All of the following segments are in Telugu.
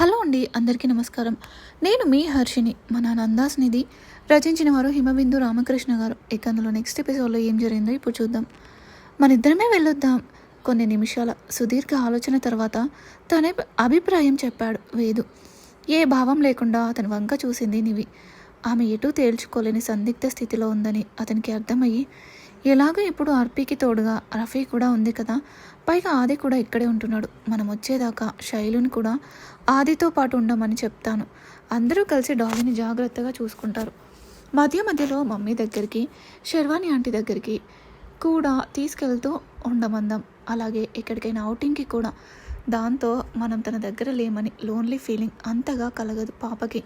హలో అండి అందరికీ నమస్కారం. నేను మీ హర్షిని మన నందాస్నిధి రచించిన వారు హిమబిందు రామకృష్ణ గారు. ఇక అందులో నెక్స్ట్ ఎపిసోడ్లో ఏం జరిగిందో ఇప్పుడు చూద్దాం. మన ఇద్దరమే వెళ్ళొద్దాం. కొన్ని నిమిషాల సుదీర్ఘ ఆలోచన తర్వాత తన అభిప్రాయం చెప్పాడు వేదు. ఏ భావం లేకుండా అతని వంక చూసింది నివి. ఆమె ఎటూ తేల్చుకోలేని సందిగ్ధ స్థితిలో ఉందని అతనికి అర్థమయ్యి ఎలాగో ఇప్పుడు ఆర్పీకి తోడుగా రఫీ కూడా ఉంది కదా. పైగా ఆది కూడా ఇక్కడే ఉంటున్నాడు. మనం వచ్చేదాకా శైలుని కూడా ఆదితో పాటు ఉండమని చెప్తాను. అందరూ కలిసి డాలీని జాగ్రత్తగా చూసుకుంటారు. మధ్య మధ్యలో మమ్మీ దగ్గరికి శర్వాణి ఆంటీ దగ్గరికి కూడా తీసుకెళ్తూ ఉండమందాం. అలాగే ఎక్కడికైనా అవుటింగ్కి కూడా. దాంతో మనం తన దగ్గర లేమని లోన్లీ ఫీలింగ్ అంతగా కలగదు పాపకి.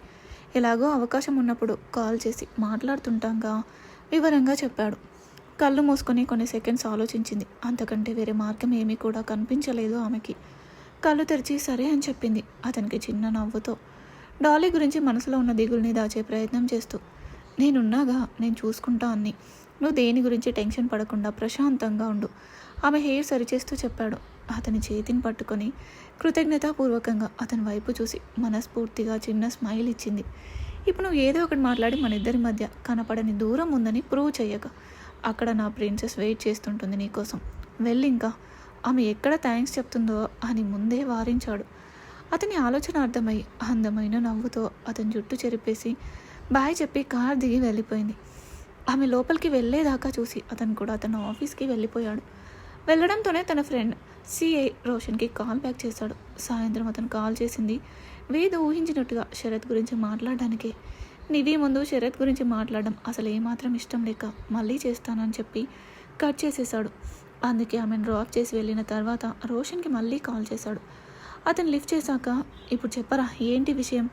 ఎలాగో అవకాశం ఉన్నప్పుడు కాల్ చేసి మాట్లాడుతుంటాంగా వివరంగా చెప్పాడు. కళ్ళు మూసుకొని కొన్ని సెకండ్స్ ఆలోచించింది. అంతకంటే వేరే మార్గం ఏమీ కూడా కనిపించలేదు ఆమెకి. కళ్ళు తెరిచి సరే అని చెప్పింది. అతనికి చిన్న నవ్వుతో డాలీ గురించి మనసులో ఉన్న దిగుల్ని దాచే ప్రయత్నం చేస్తూ నేనున్నాగా నేను చూసుకుంటా అన్ని. నువ్వు దేని గురించి టెన్షన్ పడకుండా ప్రశాంతంగా ఉండు. ఆమె హెయిర్ సరిచేస్తూ చెప్పాడు. అతని చేతిని పట్టుకొని కృతజ్ఞతాపూర్వకంగా అతని వైపు చూసి మనస్ఫూర్తిగా చిన్న స్మైల్ ఇచ్చింది. ఇప్పుడు నువ్వు ఏదో ఒకటి మాట్లాడి మన ఇద్దరి మధ్య కనపడని దూరం ఉందని ప్రూవ్ చెయ్యక. అక్కడ నా ప్రిన్సెస్ వెయిట్ చేస్తుంటుంది నీకోసం. వెళ్ళి ఇంకా. ఆమె ఎక్కడ థ్యాంక్స్ చెప్తుందో అని ముందే వారించాడు. అతని ఆలోచన అర్థమై అందమైన నవ్వుతో అతని జుట్టు చెరిపేసి బాయ్ చెప్పి కార్ దిగి వెళ్ళిపోయింది. ఆమె లోపలికి వెళ్ళేదాకా చూసి అతను కూడా తన ఆఫీస్కి వెళ్ళిపోయాడు. వెళ్ళడంతోనే తన ఫ్రెండ్ సిఐ రోషన్కి కాల్ బ్యాక్ చేశాడు. సాయంత్రం అతను కాల్ చేసింది. వేద ఊహించినట్టుగా శరత్ గురించి మాట్లాడడానికే. నిధి ముందు శరత్ గురించి మాట్లాడడం అసలు ఏమాత్రం ఇష్టం లేక మళ్ళీ చేస్తానని చెప్పి కట్ చేసేశాడు. అందుకే ఆమెను డ్రాప్ చేసి వెళ్ళిన తర్వాత రోషన్కి మళ్ళీ కాల్ చేశాడు. అతను లిఫ్ట్ చేశాక ఇప్పుడు చెప్పరా ఏంటి విషయం?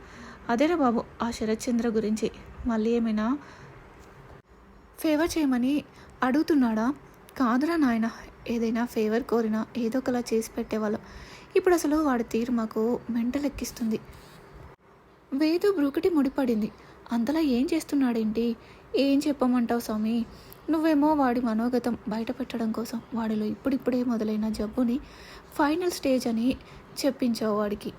అదేరా బాబు ఆ శరత్ చంద్ర గురించి. మళ్ళీ ఏమైనా ఫేవర్ చేయమని అడుగుతున్నాడా? కాదురా నాయన ఏదైనా ఫేవర్ కోరినా ఏదో ఒకలా చేసి పెట్టేవాళ్ళం. ఇప్పుడు అసలు వాడి తీరు మాకు మెంటలెక్కిస్తుంది. వేదు బ్రూకటి ముడిపడింది. అంతలా ఏం చేస్తున్నాడేంటి? ఏం చెప్పమంటావు స్వామి? నువ్వేమో వాడి మనోగతం బయట పెట్టడం కోసం వాడిలో ఇప్పుడిప్పుడే మొదలైన జబ్బుని ఫైనల్ స్టేజ్ అని చెప్పించావు వాడికి.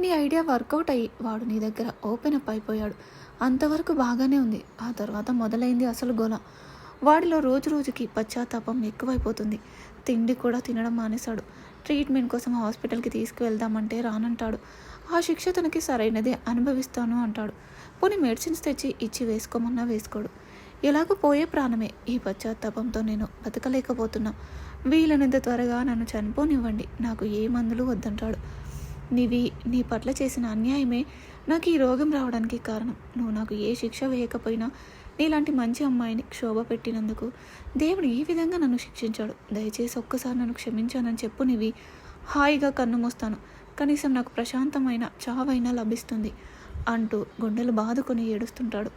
నీ ఐడియా వర్కౌట్ అయ్యి వాడు నీ దగ్గర ఓపెన్ అప్ అయిపోయాడు. అంతవరకు బాగానే ఉంది. ఆ తర్వాత మొదలైంది అసలు గోల. వాడిలో రోజు రోజుకి పశ్చాత్తాపం ఎక్కువైపోతుంది. తిండి కూడా తినడం మానేశాడు. ట్రీట్మెంట్ కోసం హాస్పిటల్కి తీసుకువెళ్దామంటే రానంటాడు. ఆ శిక్ష తనకి సరైనదే అనుభవిస్తాను అంటాడు. పోనీ మెడిసిన్స్ తెచ్చి ఇచ్చి వేసుకోమన్నా వేసుకోడు. ఎలాగో పోయే ప్రాణమే. ఈ పశ్చాత్తాపంతో నేను బతకలేకపోతున్నా. వీలైనంత త్వరగా నన్ను చనిపోనివ్వండి. నాకు ఏ మందులు వద్దంటాడు. నీవి నీ పట్ల చేసిన అన్యాయమే. నాకు ఈ రోగం రావడానికి కారణం. నువ్వు నాకు ఏ శిక్ష వేయకపోయినా నీలాంటి మంచి అమ్మాయిని క్షోభ పెట్టినందుకు దేవుడు ఈ విధంగా నన్ను శిక్షించాడు. దయచేసి ఒక్కసారి నన్ను క్షమించానని చెప్పు నీవి. హాయిగా కన్ను మూస్తాను. కనీసం నాకు ప్రశాంతమైన చావైనా లభిస్తుంది అంటూ గుండెలు బాదుకొని ఏడుస్తుంటాడు.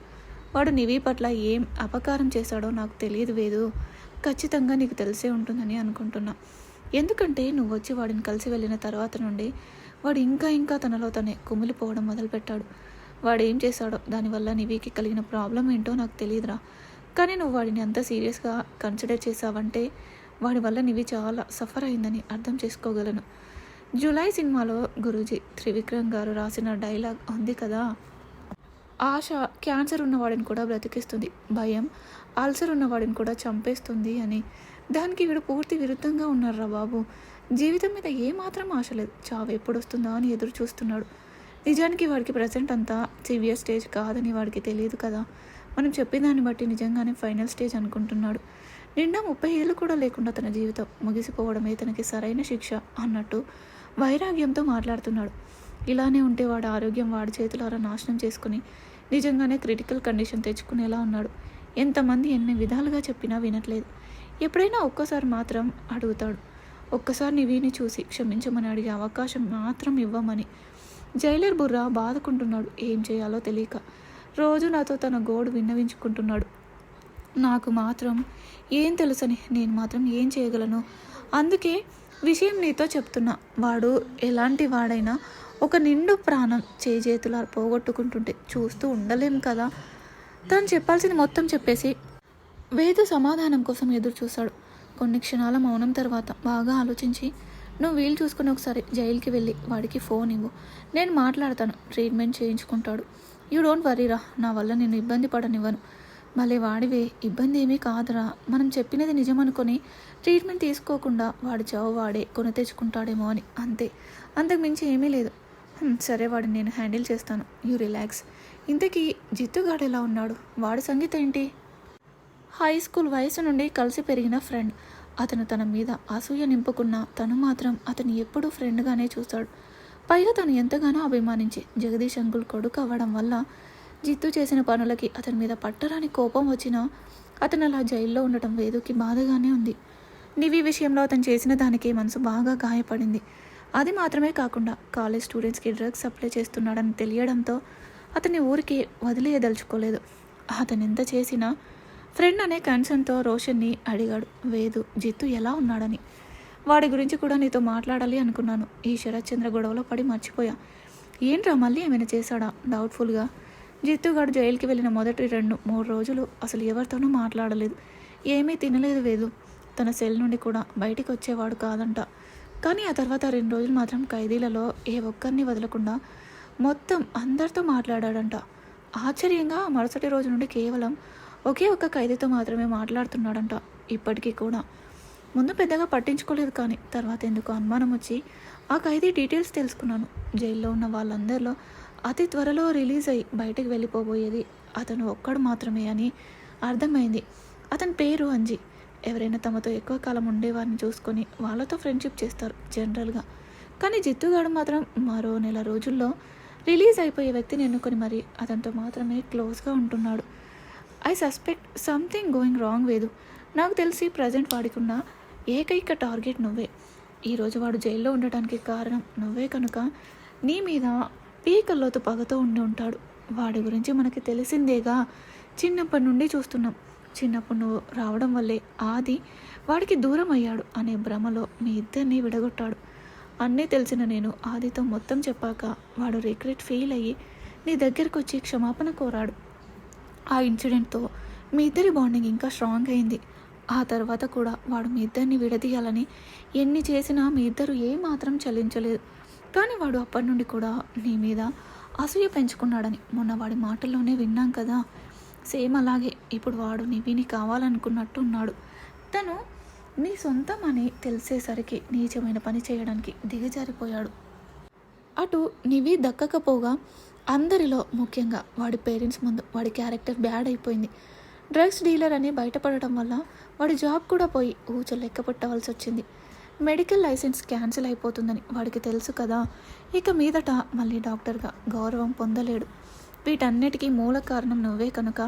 వాడు నివి పట్ల ఏం అపకారం చేశాడో నాకు తెలియదు వేదు. ఖచ్చితంగా నీకు తెలిసే ఉంటుందని అనుకుంటున్నా. ఎందుకంటే నువ్వు వచ్చి వాడిని కలిసి వెళ్ళిన తర్వాత నుండి వాడు ఇంకా ఇంకా తనలో తనే కుమిలిపోవడం మొదలుపెట్టాడు. వాడు ఏం చేశాడో దానివల్ల నివికి కలిగిన ప్రాబ్లం ఏంటో నాకు తెలియదురా కానీ నువ్వు వాడిని అంత సీరియస్గా కన్సిడర్ చేసావంటే వాడి వల్ల నివి చాలా సఫర్ అయిందని అర్థం చేసుకోగలను. జూలై సినిమాలో గురూజీ త్రివిక్రమ్ గారు రాసిన డైలాగ్ ఉంది కదా? ఆశ క్యాన్సర్ ఉన్నవాడిని కూడా బ్రతికిస్తుంది. భయం అల్సర్ ఉన్నవాడిని కూడా చంపేస్తుంది అని. దానికి వీడు పూర్తి విరుద్ధంగా ఉన్నారా బాబు. జీవితం మీద ఏమాత్రం ఆశ లేదు. చావు ఎప్పుడు వస్తుందా అని ఎదురు చూస్తున్నాడు నిజానికి వాడికి ప్రజెంట్ అంతా సివియర్ స్టేజ్ కాదని వాడికి తెలియదు కదా. మనం చెప్పిన దాన్ని బట్టి నిజంగానే ఫైనల్ స్టేజ్ అనుకుంటున్నాడు. నిండా ముప్పై ఏళ్ళు కూడా లేకుండా తన జీవితం ముగిసిపోవడమే తనకి సరైన శిక్ష అన్నట్టు వైరాగ్యంతో మాట్లాడుతున్నాడు. ఇలానే ఉంటే వాడి ఆరోగ్యం వాడి చేతులారా నాశనం చేసుకుని నిజంగానే క్రిటికల్ కండిషన్ తెచ్చుకునేలా ఉన్నాడు. ఎంతమంది ఎన్ని విధాలుగా చెప్పినా వినట్లేదు. ఎప్పుడైనా ఒక్కసారి మాత్రం అడుగుతాడు. ఒక్కసారి నివిని చూసి క్షమించమని అడిగే అవకాశం మాత్రం ఇవ్వమని జైలర్ బుర్ర బాదుకుంటున్నాడు ఏం చేయాలో తెలియక. రోజు నాతో తన గోడు విన్నవించుకుంటున్నాడు. నాకు మాత్రం ఏం తెలుసని నేను మాత్రం ఏం చేయగలను? అందుకే విషయం నీతో చెప్తున్నా. వాడు ఎలాంటి వాడైనా ఒక నిండు ప్రాణం చేజేతులా పోగొట్టుకుంటుంటే చూస్తూ ఉండలేం కదా? తను చెప్పాల్సింది మొత్తం చెప్పేసి వేదు సమాధానం కోసం ఎదురు చూశాడు కొన్ని క్షణాల మౌనం తర్వాత బాగా ఆలోచించి నువ్వు వీలు చూసుకుని ఒకసారి జైలుకి వెళ్ళి వాడికి ఫోన్ ఇవ్వు. నేను మాట్లాడతాను. ట్రీట్మెంట్ చేయించుకుంటాడు. యూ డోంట్ వరీరా. నా వల్ల నేను ఇబ్బంది పడనివ్వను. మళ్ళీ వాడివే. ఇబ్బంది ఏమీ కాదురా. మనం చెప్పినది నిజం అనుకొని ట్రీట్మెంట్ తీసుకోకుండా వాడి చావు వాడే కొని తెచ్చుకుంటాడేమో అని. అంతే. అంతకు మించి ఏమీ లేదు. సరే వాడిని నేను హ్యాండిల్ చేస్తాను. You relax. ఇంతకీ జిత్తుగాడు ఎలా ఉన్నాడు? వాడి సంగీతం ఏంటి? హై స్కూల్ వయసు నుండి కలిసి పెరిగిన ఫ్రెండ్. అతను తన మీద అసూయ నింపుకున్న తను మాత్రం అతను ఎప్పుడూ ఫ్రెండ్గానే చూస్తాడు. పైగా తను ఎంతగానో అభిమానించి జగదీష్ అంకుల్ కొడుకు అవ్వడం వల్ల జిత్తు చేసిన పనులకి అతని మీద పట్టరాని కోపం వచ్చినా అతను అలా జైల్లో ఉండటం వేదుకి బాధగానే ఉంది. నివి విషయంలో అతను చేసిన దానికి మనసు బాగా గాయపడింది. అది మాత్రమే కాకుండా కాలేజ్ స్టూడెంట్స్కి డ్రగ్స్ సప్లై చేస్తున్నాడని తెలియడంతో అతన్ని ఊరికి వదిలేయదలుచుకోలేదు. అతను ఎంత చేసినా ఫ్రెండ్ అనే కన్సర్న్తో రోషన్ని అడిగాడు. వేదు జిత్తు ఎలా ఉన్నాడని? వాడి గురించి కూడా నీతో మాట్లాడాలి అనుకున్నాను. ఈ శరత్చంద్ర గొడవలో పడి మర్చిపోయా. ఏంట్రా మళ్ళీ ఏమైనా చేశాడా? డౌట్ఫుల్గా. జిత్తుగాడు జైలుకి వెళ్ళిన మొదటి రెండు మూడు రోజులు అసలు ఎవరితోనూ మాట్లాడలేదు. ఏమీ తినలేదు వేదు. తన సెల్ నుండి కూడా బయటికి వచ్చేవాడు కాదంట. కానీ ఆ తర్వాత రెండు రోజులు మాత్రం ఖైదీలలో ఏ ఒక్కరిని వదలకుండా మొత్తం అందరితో మాట్లాడాడంట. ఆశ్చర్యంగా మరుసటి రోజు నుండి కేవలం ఒకే ఒక్క ఖైదీతో మాత్రమే మాట్లాడుతున్నాడంట ఇప్పటికీ కూడా. ముందు పెద్దగా పట్టించుకోలేదు కానీ తర్వాత ఎందుకు అనుమానం వచ్చి ఆ ఖైదీ డీటెయిల్స్ తెలుసుకున్నాను. జైల్లో ఉన్న వాళ్ళందరిలో అతి త్వరలో రిలీజ్ అయ్యి బయటకు వెళ్ళిపోబోయేది అతను ఒక్కడు మాత్రమే అని అర్థమైంది. అతని పేరు అంజీ. ఎవరైనా తమతో ఎక్కువ కాలం ఉండేవారిని చూసుకొని వాళ్ళతో ఫ్రెండ్షిప్ చేస్తారు జనరల్గా. కానీ జిత్తుగాడు మాత్రం మరో నెల రోజుల్లో రిలీజ్ అయిపోయే వ్యక్తిని ఎన్నుకొని మరి అతనితో మాత్రమే క్లోజ్గా ఉంటున్నాడు. I suspect something going wrong Vedu నాకు తెలిసి ప్రజెంట్ వాడికున్న ఏకైక టార్గెట్ నువ్వే. ఈరోజు వాడు జైల్లో ఉండటానికి కారణం నువ్వే కనుక నీ మీద పీకల్లోతు పగతో ఉండి ఉంటాడు. వాడి గురించి మనకి తెలిసిందేగా చిన్నప్పటి నుండి చూస్తున్నాం. చిన్నప్పుడు నువ్వు రావడం వల్లే ఆది వాడికి దూరం అయ్యాడు అనే భ్రమలో మీ ఇద్దరిని విడగొట్టాడు. అన్నీ తెలిసిన నేను ఆదితో మొత్తం చెప్పాక వాడు రిగ్రెట్ ఫీల్ అయ్యి నీ దగ్గరకు వచ్చి క్షమాపణ కోరాడు. ఆ ఇన్సిడెంట్తో మీ ఇద్దరి బాండింగ్ ఇంకా స్ట్రాంగ్ అయింది. ఆ తర్వాత కూడా వాడు మీ ఇద్దరిని విడదీయాలని ఎన్ని చేసినా మీ ఇద్దరు ఏమాత్రం చెల్లించలేదు చలించలేదు. కానీ వాడు అప్పటి నుండి కూడా నీ మీద అసూయ పెంచుకున్నాడని మొన్న వాడి మాటల్లోనే విన్నాం కదా. సేమ్ అలాగే ఇప్పుడు వాడు నివిని కావాలనుకున్నట్టు ఉన్నాడు. తను నీ సొంతం అని తెలిసేసరికి నీచమైన పని చేయడానికి దిగజారిపోయాడు. అటు నివి దక్కకపోగా అందరిలో ముఖ్యంగా వాడి పేరెంట్స్ ముందు వాడి క్యారెక్టర్ బ్యాడ్ అయిపోయింది. డ్రగ్స్ డీలర్ అని బయటపడటం వల్ల వాడి జాబ్ కూడా పోయి ఊచ లెక్క పెట్టవలసి వచ్చింది. మెడికల్ లైసెన్స్ క్యాన్సిల్ అయిపోతుందని వాడికి తెలుసు కదా ఇక మీదట మళ్ళీ డాక్టర్గా గౌరవం పొందలేడు. వీటన్నిటికీ మూల కారణం నువ్వే కనుక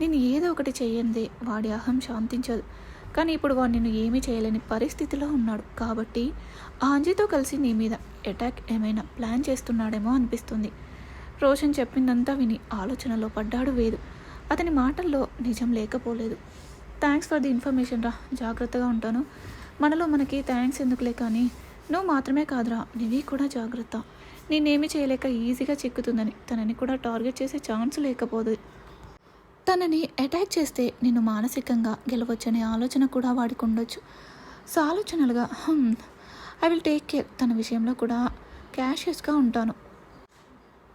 నేను ఏదో ఒకటి చేయందే వాడి అహం శాంతించదు. కానీ ఇప్పుడు వాడు నిన్ను ఏమీ చేయలేని పరిస్థితిలో ఉన్నాడు. కాబట్టి ఆంజీతో కలిసి నీ మీద అటాక్ ఏమైనా ప్లాన్ చేస్తున్నాడేమో అనిపిస్తుంది. రోషన్ చెప్పిందంతా విని ఆలోచనలో పడ్డాడు వేదు. అతని మాటల్లో నిజం లేకపోలేదు. థ్యాంక్స్ ఫర్ ది ఇన్ఫర్మేషన్ రా జాగ్రత్తగా ఉంటాను. మనలో మనకి థ్యాంక్స్ ఎందుకులే కానీ నువ్వు మాత్రమే కాదురా నీవి కూడా జాగ్రత్త. నేనేమి చేయలేక ఈజీగా చిక్కుతుందని తనని కూడా టార్గెట్ చేసే ఛాన్స్ లేకపోదు. తనని అటాక్ చేస్తే నిన్ను మానసికంగా గెలవచ్చనే ఆలోచన కూడా వాడికి ఉండొచ్చు. సో ఆలోచనలుగా ఐ విల్ టేక్ కేర్ తన విషయంలో కూడా క్యాషియస్గా ఉంటాను.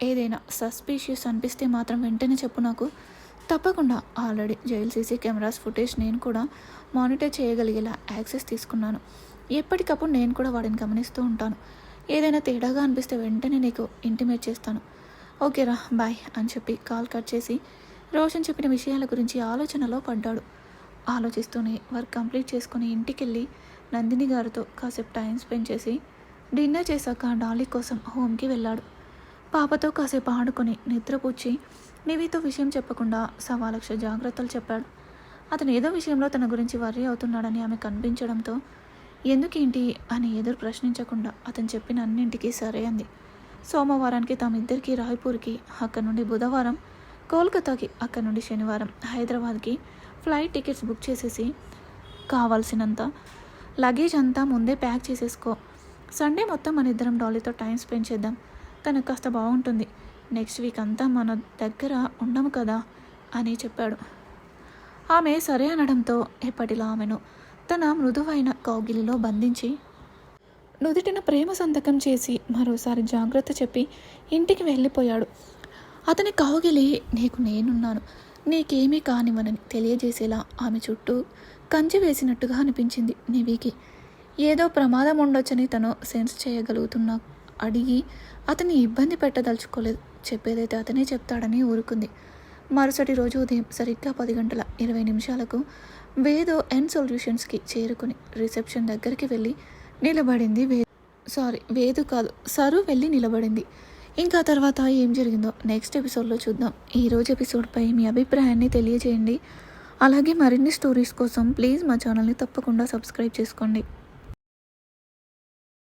ఏదైనా సస్పీషియస్ అనిపిస్తే మాత్రం వెంటనే చెప్పు నాకు. తప్పకుండా. Already jail CC cameras footage నేను కూడా మానిటర్ చేయగలిగేలా యాక్సెస్ తీసుకున్నాను. ఎప్పటికప్పుడు నేను కూడా వాడిని గమనిస్తూ ఉంటాను. ఏదైనా తేడాగా అనిపిస్తే వెంటనే నీకు ఇంటిమేట్ చేస్తాను. ఓకేరా బాయ్ అని చెప్పి కాల్ కట్ చేసి రోషన్ చెప్పిన విషయాల గురించి ఆలోచనలో పడ్డాడు. ఆలోచిస్తూనే వర్క్ కంప్లీట్ చేసుకుని ఇంటికెళ్ళి నందిని గారితో కాసేపు టైం స్పెండ్ చేసి డిన్నర్ చేశాక డాలీ కోసం హోమ్కి వెళ్ళాడు. పాపతో కాసేపు ఆడుకొని నిద్రపుచ్చి నివితో విషయం చెప్పకుండా సవాలక్ష జాగ్రత్తలు చెప్పాడు. అతను ఏదో విషయంలో తన గురించి వర్రీ అవుతున్నాడని ఆమె కనిపించడంతో ఎందుకేంటి? అని ఎదురు ప్రశ్నించకుండా అతను చెప్పిన అన్నింటికీ సరే అంది. సోమవారానికి తామిద్దరికీ రాయ్పూర్కి అక్కడ నుండి బుధవారం కోల్కతాకి అక్కడ నుండి శనివారం హైదరాబాద్కి ఫ్లైట్ టికెట్స్ బుక్ చేసేసి కావాల్సినంత లగేజ్ అంతా ముందే ప్యాక్ చేసేసుకో. సండే మొత్తం మన ఇద్దరం డాలీతో టైం స్పెండ్ చేద్దాం. తనకు కాస్త బాగుంటుంది నెక్స్ట్ వీక్ అంతా మన దగ్గర ఉండము కదా అని చెప్పాడు. ఆమె సరే అనడంతో ఎప్పటిలా ఆమెను తన మృదువైన కౌగిలిలో బంధించి నుదుటిన ప్రేమ సంతకం చేసి మరోసారి జాగ్రత్త చెప్పి ఇంటికి వెళ్ళిపోయాడు. అతని కౌగిలి నీకు నేనున్నాను. నీకేమీ కానివ్వనని తెలియజేసేలా ఆమె చుట్టూ కంచి వేసినట్టుగా అనిపించింది నివికి. ఏదో ప్రమాదం ఉండొచ్చని తను సెన్స్ చేయగలుగుతున్నా అడిగి అతన్ని ఇబ్బంది పెట్టదలుచుకోలేదు. చెప్పేదైతే అతనే చెప్తాడని ఊరుకుంది. మరుసటి రోజు ఉదయం సరిగ్గా పది గంటల ఇరవై నిమిషాలకు వేదో ఎన్ సొల్యూషన్స్కి చేరుకుని రిసెప్షన్ దగ్గరికి వెళ్ళి నిలబడింది వే సారీ వేదు కాదు సరు వెళ్ళి నిలబడింది. ఇంకా తర్వాత ఏం జరిగిందో నెక్స్ట్ ఎపిసోడ్లో చూద్దాం. ఈ రోజు ఎపిసోడ్పై మీ అభిప్రాయాన్ని తెలియజేయండి. అలాగే మరిన్ని స్టోరీస్ కోసం ప్లీజ్ మా ఛానల్ని తప్పకుండా సబ్స్క్రైబ్ చేసుకోండి.